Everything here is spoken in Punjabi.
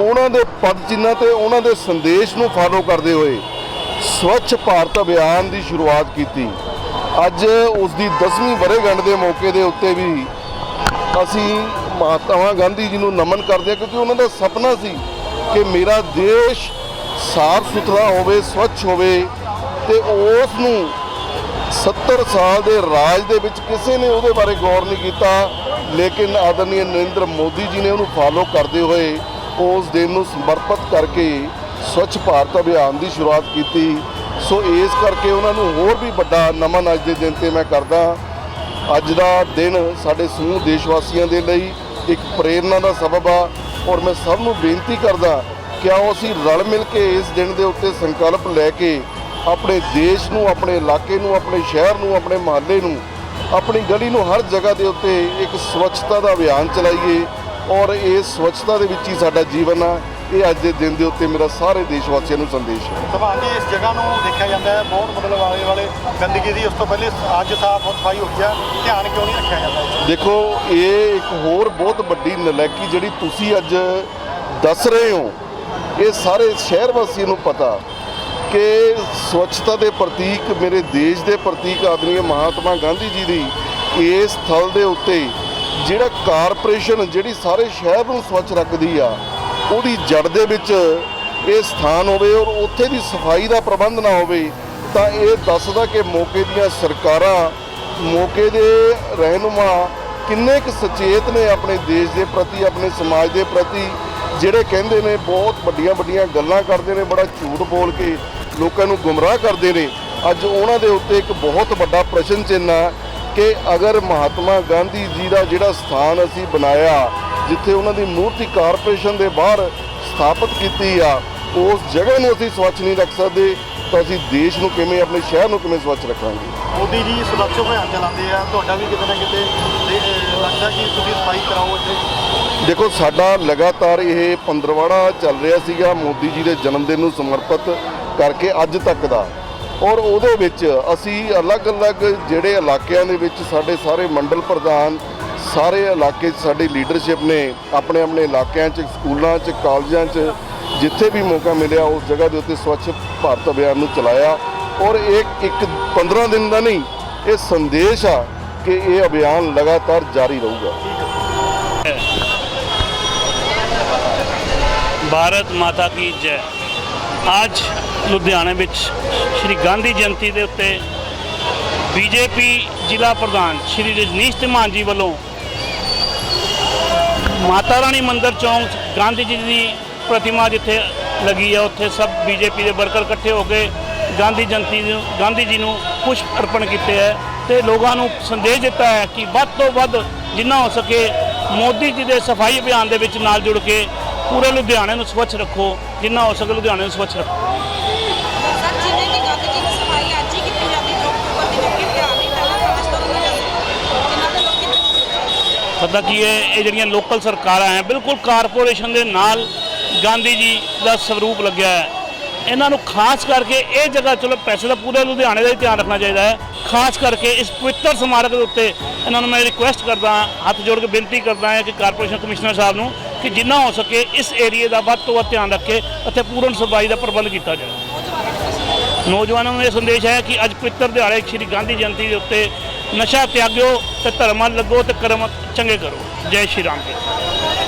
ਉਹਨਾਂ ਦੇ ਪਦ ਚਿੰਨ੍ਹਾਂ ਤੇ ਉਹਨਾਂ ਦੇ ਸੰਦੇਸ਼ ਨੂੰ ਫਾਲੋ ਕਰਦੇ ਹੋਏ ਸਵੱਛ ਭਾਰਤ ਅਭਿਆਨ ਦੀ ਸ਼ੁਰੂਆਤ ਕੀਤੀ। ਅੱਜ ਉਸ ਦੀ 10ਵੀਂ ਵਰ੍ਹੇਗੰਢ ਦੇ ਮੌਕੇ ਦੇ ਉੱਤੇ ਵੀ ਅਸੀਂ ਮਹਾਤਮਾ ਗਾਂਧੀ ਜੀ ਨੂੰ ਨਮਨ ਕਰਦੇ ਹਾਂ ਕਿਉਂਕਿ ਉਹਨਾਂ ਦਾ ਸੁਪਨਾ ਸੀ ਕਿ ਮੇਰਾ ਦੇਸ਼ ਸਾਫ਼ ਸੁਥਰਾ ਹੋਵੇ, ਸਵੱਛ ਹੋਵੇ ਤੇ ਉਸ ਨੂੰ 70 ਸਾਲ ਦੇ ਰਾਜ ਦੇ ਵਿੱਚ ਕਿਸੇ ਨੇ ਉਹਦੇ ਬਾਰੇ ਗੌਰ ਨਹੀਂ ਕੀਤਾ। ਲੇਕਿਨ ਆਦਰਨੀय ਨਰਿੰਦਰ ਮੋਦੀ ਜੀ ਨੇ ਉਹਨੂੰ ਫਾਲੋ ਕਰਦੇ ਹੋਏ ਉਸ ਦਿਨ ਨੂੰ ਸਮਰਪਿਤ ਕਰਕੇ ਸਵੱਛ ਭਾਰਤ ਅਭਿਆਨ ਦੀ ਸ਼ੁਰੂਆਤ ਕੀਤੀ। ਸੋ ਇਸ ਕਰਕੇ ਉਹਨਾਂ ਨੂੰ ਹੋਰ ਵੀ ਵੱਡਾ ਨਮਨ ਅੱਜ ਦੇ ਦਿਨ ਤੇ ਮੈਂ ਕਰਦਾ ਅੱਜ ਦਾ ਦਿਨ ਸਾਡੇ ਸਮੂਹ ਦੇਸ਼ ਵਾਸੀਆਂ ਦੇ ਲਈ ਇੱਕ ਪ੍ਰੇਰਨਾ ਦਾ ਸਬਬ ਆ ਔਰ ਮੈਂ ਸਭ ਨੂੰ ਬੇਨਤੀ ਕਰਦਾ ਕਿ ਆਓ ਅਸੀਂ ਰਲ ਮਿਲ ਕੇ ਇਸ ਦਿਨ ਦੇ ਉੱਤੇ ਸੰਕਲਪ ਲੈ ਕੇ ਆਪਣੇ ਦੇਸ਼ ਨੂੰ, ਆਪਣੇ ਇਲਾਕੇ ਨੂੰ, ਆਪਣੇ ਸ਼ਹਿਰ ਨੂੰ, ਆਪਣੇ ਮਹੱਲੇ ਨੂੰ, ਆਪਣੀ ਗਲੀ ਨੂੰ ਹਰ ਜਗ੍ਹਾ ਦੇ ਉੱਤੇ ਇੱਕ ਸਵੱਛਤਾ ਦਾ ਅਭਿਆਨ ਚਲਾਈਏ। ਔਰ ਇਸ ਸਵੱਛਤਾ ਦੇ ਵਿੱਚ ਹੀ ਸਾਡਾ ਜੀਵਨ ਆ ਇਹ ਅੱਜ ਦੇ ਦਿਨ ਦੇ ਉੱਤੇ ਮੇਰਾ ਸਾਰੇ ਦੇਸ਼ ਵਾਸੀਆਂ ਨੂੰ ਸੰਦੇਸ਼ ਹੈ ਸਭਾਨ ਇਸ ਜਗ੍ਹਾ ਨੂੰ ਦੇਖਿਆ ਜਾਂਦਾ ਹੈ ਬਹੁਤ ਮਤਲਬ ਆਲੇ ਵਾਲੇ ਗੰਦਗੀ ਦੀ ਉਸ ਤੋਂ ਪਹਿਲੇ ਅੱਜ ਸਾਫ਼ ਸਫ਼ਾਈ ਹੋ ਗਿਆ ਧਿਆਨ ਕਿਉਂ ਨਹੀਂ ਰੱਖਿਆ ਜਾਂਦਾ? ਦੇਖੋ ਇਹ ਇੱਕ ਹੋਰ ਬਹੁਤ ਵੱਡੀ ਨਲਾਇਕੀ ਜਿਹੜੀ ਤੁਸੀਂ ਅੱਜ ਦੱਸ ਰਹੇ ਹੋ ਇਹ ਸਾਰੇ ਸ਼ਹਿਰ ਵਾਸੀਆਂ ਨੂੰ ਪਤਾ ਕਿ ਸਵੱਛਤਾ ਦੇ ਪ੍ਰਤੀਕ ਮੇਰੇ ਦੇਸ਼ ਦੇ ਪ੍ਰਤੀਕ ਆਦਰਨੀय ਮਹਾਤਮਾ ਗਾਂਧੀ ਜੀ ਦੀ ਇਸ ਥਲ ਦੇ ਉੱਤੇ ਜਿਹੜਾ ਕਾਰਪੋਰੇਸ਼ਨ ਜਿਹੜੀ ਸਾਰੇ ਸ਼ਹਿਰ ਨੂੰ ਸਵੱਛ ਰੱਖਦੀ ਆ, ਉਹਦੀ ਜੜ ਦੇ ਵਿੱਚ ਇਹ ਸਥਾਨ ਹੋਵੇ ਔਰ ਉੱਥੇ ਦੀ ਸਫ਼ਾਈ ਦਾ ਪ੍ਰਬੰਧ ਨਾ ਹੋਵੇ, ਤਾਂ ਇਹ ਦੱਸਦਾ ਕਿ ਮੌਕੇ ਦੀਆਂ ਸਰਕਾਰਾਂ, ਮੌਕੇ ਦੇ ਰਹਿਨੁਮਾ ਕਿੰਨੇ ਕੁ ਸੁਚੇਤ ਨੇ ਆਪਣੇ ਦੇਸ਼ ਦੇ ਪ੍ਰਤੀ, ਆਪਣੇ ਸਮਾਜ ਦੇ ਪ੍ਰਤੀ, ਜਿਹੜੇ ਕਹਿੰਦੇ ਨੇ ਬਹੁਤ ਵੱਡੀਆਂ ਵੱਡੀਆਂ ਗੱਲਾਂ ਕਰਦੇ ਨੇ, ਬੜਾ ਝੂਠ ਬੋਲ ਕੇ ਲੋਕਾਂ ਨੂੰ ਗੁੰਮਰਾਹ ਕਰਦੇ ਨੇ। ਅੱਜ ਉਹਨਾਂ ਦੇ ਉੱਤੇ ਇੱਕ ਬਹੁਤ ਵੱਡਾ ਪ੍ਰਸ਼ਨ ਚਿੰਨ੍ਹ ਆ ਕਿ ਅਗਰ ਮਹਾਤਮਾ ਗਾਂਧੀ ਜੀ ਦਾ ਜਿਹੜਾ ਸਥਾਨ ਅਸੀਂ ਬਣਾਇਆ ਜਿੱਥੇ ਉਹਨਾਂ ਦੀ ਮੂਰਤੀ ਕਾਰਪੋਰੇਸ਼ਨ ਦੇ ਬਾਹਰ ਸਥਾਪਿਤ ਕੀਤੀ ਆ ਉਸ ਜਗ੍ਹਾ ਨੂੰ ਅਸੀਂ ਸਵੱਛ ਨਹੀਂ ਰੱਖ ਸਕਦੇ ਤਾਂ ਅਸੀਂ ਦੇਸ਼ ਨੂੰ ਕਿਵੇਂ ਆਪਣੇ ਸ਼ਹਿਰ ਨੂੰ ਕਿਵੇਂ ਸਵੱਛ ਰੱਖਾਂਗੇ? ਮੋਦੀ ਜੀ ਸੁਰੱਖਿਆ ਅਭਿਆਨ ਚਲਾਉਂਦੇ ਆ ਤੁਹਾਡਾ ਵੀ ਕਿਤੇ ਨਾ ਕਿਤੇ ਲੱਗਦਾ ਕਿ ਤੁਸੀਂ ਸਫ਼ਾਈ ਕਰਾਓ ਇੱਥੇ? ਦੇਖੋ ਸਾਡਾ ਲਗਾਤਾਰ ਇਹ ਪੰਦਰਵਾੜਾ ਚੱਲ ਰਿਹਾ ਸੀਗਾ ਮੋਦੀ ਜੀ ਦੇ ਜਨਮ ਦਿਨ ਨੂੰ ਸਮਰਪਿਤ ਕਰਕੇ ਅੱਜ ਤੱਕ ਦਾ। ਔਰ ਉਹਦੇ ਵਿੱਚ ਅਸੀਂ ਅਲੱਗ-ਅਲੱਗ ਜਿਹੜੇ ਇਲਾਕਿਆਂ ਦੇ ਵਿੱਚ ਸਾਡੇ ਸਾਰੇ ਮੰਡਲ ਪ੍ਰਧਾਨ, ਸਾਰੇ ਇਲਾਕੇ 'ਚ ਸਾਡੀ ਲੀਡਰਸ਼ਿਪ ਨੇ ਆਪਣੇ ਆਪਣੇ ਇਲਾਕਿਆਂ 'ਚ, ਸਕੂਲਾਂ 'ਚ, ਕਾਲਜਾਂ 'ਚ ਜਿੱਥੇ ਵੀ ਮੌਕਾ ਮਿਲਿਆ, ਉਸ ਜਗ੍ਹਾ ਦੇ ਉੱਤੇ ਸਵੱਛ ਭਾਰਤ ਅਭਿਆਨ ਨੂੰ ਚਲਾਇਆ। ਔਰ ਇਹ ਇੱਕ 15 ਦਿਨ ਦਾ ਨਹੀਂ, ਇਹ ਸੰਦੇਸ਼ ਆ ਕਿ ਇਹ ਅਭਿਆਨ ਲਗਾਤਾਰ ਜਾਰੀ ਰਹੂਗਾ। ਭਾਰਤ ਮਾਤਾ ਕੀ ਜੈ ਅੱਜ ਲੁਧਿਆਣੇ ਵਿੱਚ ਸ਼੍ਰੀ ਗਾਂਧੀ ਜਯੰਤੀ ਦੇ ਉੱਤੇ ਬੀਜੇਪੀ ਜ਼ਿਲ੍ਹਾ ਪ੍ਰਧਾਨ ਸ਼੍ਰੀ ਰਜਨੀਸ਼ ਧੀਮਾਨ ਜੀ ਵੱਲੋਂ ਮਾਤਾ ਰਾਣੀ ਮੰਦਰ ਚੌਂਕ ਗਾਂਧੀ ਜੀ ਦੀ ਪ੍ਰਤਿਮਾ ਜਿੱਥੇ ਲੱਗੀ ਹੈ ਉੱਥੇ ਸਭ ਬੀਜੇਪੀ ਦੇ ਵਰਕਰ ਇਕੱਠੇ ਹੋ ਕੇ ਗਾਂਧੀ ਜਯੰਤੀ ਨੂੰ, ਗਾਂਧੀ ਜੀ ਨੂੰ ਪੁਸ਼ਪ ਅਰਪਣ ਕੀਤੇ ਹੈ ਤੇ ਲੋਕਾਂ ਨੂੰ ਸੰਦੇਸ਼ ਦਿੱਤਾ ਹੈ ਕਿ ਵੱਧ ਤੋਂ ਵੱਧ ਜਿੰਨਾ ਹੋ ਸਕੇ ਮੋਦੀ ਜੀ ਦੇ ਸਫ਼ਾਈ ਅਭਿਆਨ ਦੇ ਵਿੱਚ ਨਾਲ ਜੁੜ ਕੇ ਪੂਰੇ ਲੁਧਿਆਣੇ ਨੂੰ ਸਵੱਛ ਰੱਖੋ, ਜਿੰਨਾ ਹੋ ਸਕੇ ਲੁਧਿਆਣੇ ਨੂੰ ਸਵੱਛ ਰੱਖੋ ਸਰ ਜਿਵੇਂ ਕਿ ਗਾਂਧੀ ਜੀ ਦੀ ਸਫ਼ਾਈ ਅੱਜ ਹੀ ਕੀਤੀ ਜਾਂਦੀ ਜੋ ਉੱਪਰ ਦੀ ਲੋਕੀ ਧਿਆਨ ਨਹੀਂ ਪਹਿਲਾਂ ਖਾਸ ਤੋਂ ਨਹੀਂ ਜਿਨ੍ਹਾਂ ਦੇ ਲੋਕੀ ਪਤਾ ਕੀ ਹੈ, ਇਹ ਜਿਹੜੀਆਂ ਲੋਕਲ ਸਰਕਾਰਾਂ ਹੈ, ਬਿਲਕੁਲ ਕਾਰਪੋਰੇਸ਼ਨ ਦੇ ਨਾਲ ਗਾਂਧੀ ਜੀ ਦਾ ਸਰੂਪ ਲੱਗਿਆ ਹੈ। ਇਹਨਾਂ ਨੂੰ ਖਾਸ ਕਰਕੇ ਇਹ ਜਗ੍ਹਾ ਚਲੋ ਪੈਸੇ ਦਾ ਪੂਰੇ ਲੁਧਿਆਣੇ ਦਾ ਹੀ ਧਿਆਨ ਰੱਖਣਾ ਚਾਹੀਦਾ ਹੈ। ਖਾਸ ਕਰਕੇ ਇਸ ਪਵਿੱਤਰ ਸਮਾਰਕ ਦੇ ਉੱਤੇ ਇਹਨਾਂ ਨੂੰ ਮੈਂ ਰਿਕੁਐਸਟ ਕਰਦਾ ਹੱਥ ਜੋੜ ਕੇ ਬੇਨਤੀ ਕਰਦਾ ਹਾਂ ਕਿ ਕਾਰਪੋਰੇਸ਼ਨ ਕਮਿਸ਼ਨਰ ਸਾਹਿਬ ਨੂੰ ਕਿ ਜਿੰਨਾ ਹੋ ਸਕੇ ਇਸ ਏਰੀਏ ਦਾ ਵੱਧ ਤੋਂ ਵੱਧ ਧਿਆਨ ਰੱਖੇ ਅਤੇ ਪੂਰਨ ਸਫ਼ਾਈ ਦਾ ਪ੍ਰਬੰਧ ਕੀਤਾ ਜਾਵੇ। ਨੌਜਵਾਨਾਂ ਨੂੰ ਇਹ ਸੰਦੇਸ਼ ਹੈ ਕਿ ਅੱਜ ਪਵਿੱਤਰ ਦਿਹਾੜੇ ਸ਼੍ਰੀ ਗਾਂਧੀ ਜਯੰਤੀ ਦੇ ਉੱਤੇ ਨਸ਼ਾ ਤਿਆਗਿਓ ਤੇ ਧਰਮਾਂ ਲੱਗੋ ਤੇ ਕਰਮ ਚੰਗੇ ਕਰੋ। ਜੈ ਸ਼੍ਰੀ ਰਾਮ ਜੀ।